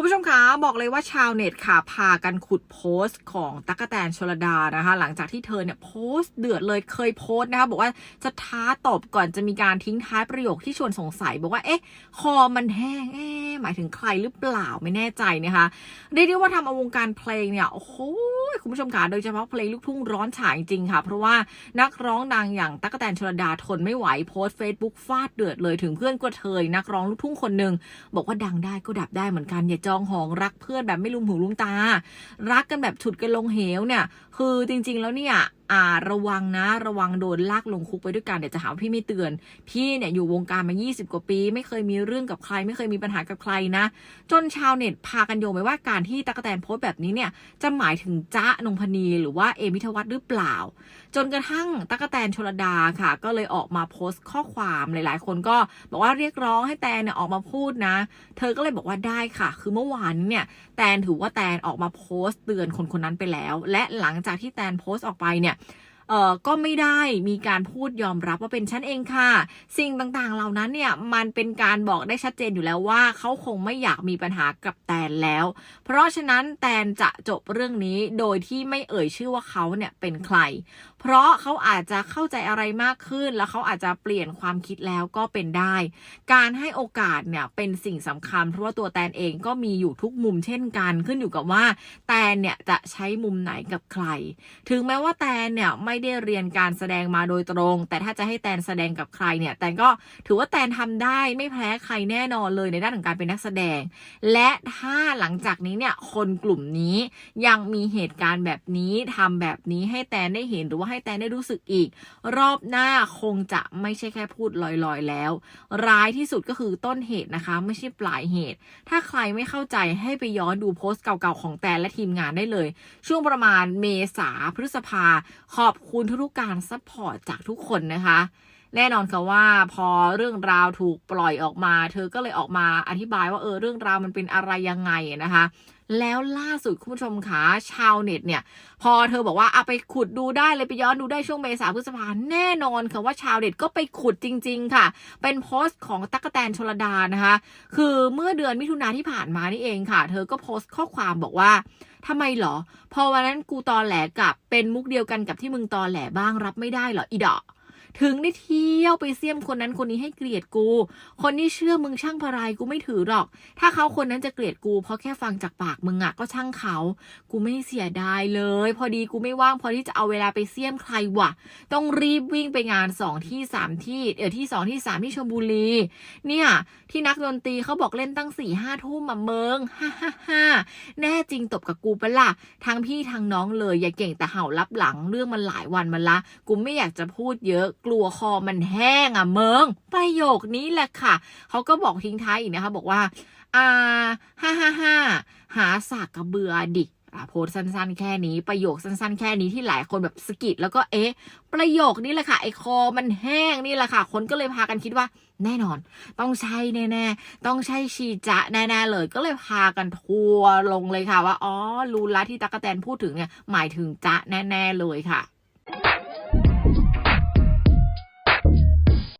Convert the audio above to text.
คุณผู้ชมคะบอกเลยว่าชาวเน็ตค่ะพากันขุดโพสต์ของตั๊กแตนชลดานะคะ หลังจากที่เธอเนี่ยโพสต์เดือดเลยเคยโพสต์นะคะบอกว่าจะท้าตอบก่อนจะมีการทิ้งท้ายประโยคที่ชวนสงสัย บอกว่าเอ๊ะคอมันแห้งเอ๊ะหมายถึงใครหรือเปล่าไม่แน่ใจนะคะเรียกได้ว่าทำเอาวงการเพลงเนี่ยโอ้โห คุณผู้ชมคะโดยเฉพาะเพลงลูกทุ่งร้อนฉายจริงค่ะ เพราะว่านักร้องดังอย่างตั๊กแตนชลดาทนไม่ไหวโพสต์เฟซบุ๊กฟาดเดือดเลยถึงเพื่อนกระเทยนักร้องลูกทุ่งคนหนึ่งบอกว่าดังได้ก็ดับได้เหมือนกัน อย่าจองหองรักเพื่อนแบบไม่ลุมหูลุมตา รักกันแบบฉุดกันลงเหวเนี่ย คือจริง ๆ แล้วเนี่ย อ่าระวังนะ ระวังโดนลากลงคุกไปด้วยกันเดี๋ยวจะหาว่าพี่ไม่เตือน พี่เนี่ยอยู่วงการมา 20 กว่าปี ไม่เคยมีเรื่องกับใคร ไม่เคยมีปัญหากับใครนะ จนชาวเน็ตพากันโยงไปว่าการที่ตั๊กแตนโพสต์แบบนี้เนี่ยจะหมายถึงจ๊ะนงพนีหรือว่าเอมิทวัฒน์หรือเปล่า จนกระทั่งตั๊กแตนชลดาค่ะ ก็เลยออกมาโพสต์ข้อความหลาย ๆ คนก็บอกว่าเรียกร้องให้แตนเนี่ยออกมาพูดนะ เธอก็เลยบอกว่าได้ค่ะ คือเมื่อวานเนี่ยแตนถือว่าแตนออกมาโพสต์เตือนคนคนนั้นไปแล้ว และหลังจากที่แตนโพสต์ออกไปเนี่ยเอ่อก็ไม่ได้มีการพูดยอมรับว่าเป็นฉันเองค่ะ สิ่งต่างๆ เหล่านั้นเนี่ยมันเป็นการบอกได้ชัดเจนอยู่แล้วว่าเขาคงไม่อยากมีปัญหากับแตนแล้ว เพราะฉะนั้นแตนจะจบเรื่องนี้โดยที่ไม่เอ่ยชื่อว่าเขาเนี่ยเป็นใครเพราะเขาอาจจะเข้าใจอะไรมากขึ้น แล้วเขาอาจจะเปลี่ยนความคิดแล้วก็เป็นได้ การให้โอกาสเนี่ยเป็นสิ่งสำคัญ เพราะว่าตัวแตนเองก็มีอยู่ทุกมุมเช่นกัน ขึ้นอยู่กับว่า แตนเนี่ยจะใช้มุมไหนกับใคร ถึงแม้ว่าแตนเนี่ยไม่ได้เรียนการแสดงมาโดยตรง แต่ถ้าจะให้แตนแสดงกับใครเนี่ยแตนก็ถือว่าแตนทำได้ไม่แพ้ใครแน่นอนเลยในด้านของการเป็นนักแสดง และถ้าหลังจากนี้เนี่ยคนกลุ่มนี้ยังมีเหตุการณ์แบบนี้ทำแบบนี้ให้แตนได้เห็นหรือว่าให้แตนได้รู้สึกอีก รอบหน้าคงจะไม่ใช่แค่พูดลอยๆแล้ว ร้ายที่สุดก็คือต้นเหตุนะคะ ไม่ใช่ปลายเหตุ ถ้าใครไม่เข้าใจให้ไปย้อนดูโพสต์เก่าๆของแตนและทีมงานได้เลย ช่วงประมาณเมษาพฤษภา ขอบคุณทุกการซัพพอร์ตจากทุกคนนะคะแน่นอนค่ะว่าพอเรื่องราวถูกปล่อยออกมา เธอก็เลยออกมาอธิบายว่าเออเรื่องราวมันเป็นอะไรยังไงนะคะ แล้วล่าสุดคุณผู้ชมคะชาวเน็ตเนี่ย พอเธอบอกว่าเอาไปขุดดูได้เลยไปย้อนดูได้ช่วงเมษาพฤษภาแน่นอนค่ะว่าชาวเน็ตก็ไปขุดจริง ๆ ค่ะ เป็นโพสต์ของตั๊กแตนชลดานะคะ คือเมื่อเดือนมิถุนาที่ผ่านมานี่เองค่ะ เธอก็โพสต์ข้อความบอกว่าทำไมเหรอ พอวันนั้นกูตอแหลกับเป็นมุกเดียวกันกับที่มึงตอแหลบ้างรับไม่ได้เหรออีดอก ถึงได้เที่ยวไปเสียมคนนั้นคนนี้ให้เกลียดกู คนที่เชื่อมึงช่างพรายกูไม่ถือหรอก ถ้าเขาคนนั้นจะเกลียดกู เพราะแค่ฟังจากปากมึงอะก็ช่างเขา กูไม่เสียดายเลย พอดีกูไม่ว่างพอที่จะเอาเวลาไปเสียมใครวะต้องรีบวิ่งไปงานสองที่สามที่เออที่สองที่สามที่ชลบุรีเนี่ยที่นักดนตรีเขาบอกเล่นตั้งสี่ห้าทุ่มมาเมืองฮ่าฮ่าฮ่าแน่จริงตบกับกูปะล่ะทั้งพี่ทั้งน้องเลย อย่าเก่งแต่เห่ารับหลังเรื่องมันหลายวันมาละ กูไม่อยากจะพูดเยอะกลัวคอมันแห้งอะเมืองประโยคนี้แหละค่ะ เขาก็บอกทิ้งท้ายอีกนะคะ บอกว่าอ่าฮ่าฮ่าฮ่าหาสากกระเบือดิอะโพสสั้น ๆ แค่นี้ประโยคสั้น ๆ แค่นี้ที่หลายคนแบบสกิดแล้วก็เอ๊ะ ประโยคนี้แหละค่ะไอ้คอมันแห้งนี่แหละค่ะ คนก็เลยพากันคิดว่าแน่นอน ต้องใช่แน่ๆต้องใช่ชีจะแน่ๆเลย ก็เลยพากันทัวร์ลงเลยค่ะ ว่าอ๋อรู้ละที่ตั๊กกะแตนพูดถึงเนี่ยหมายถึงจะแน่ ๆ เลยค่ะ